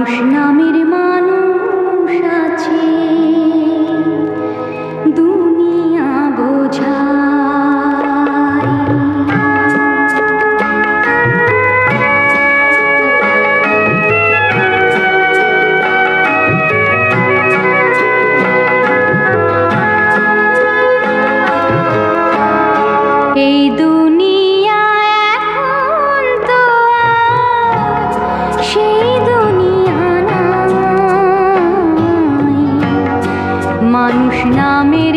মানুষ নামের মানুষ আছে। নামের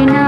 মানুষ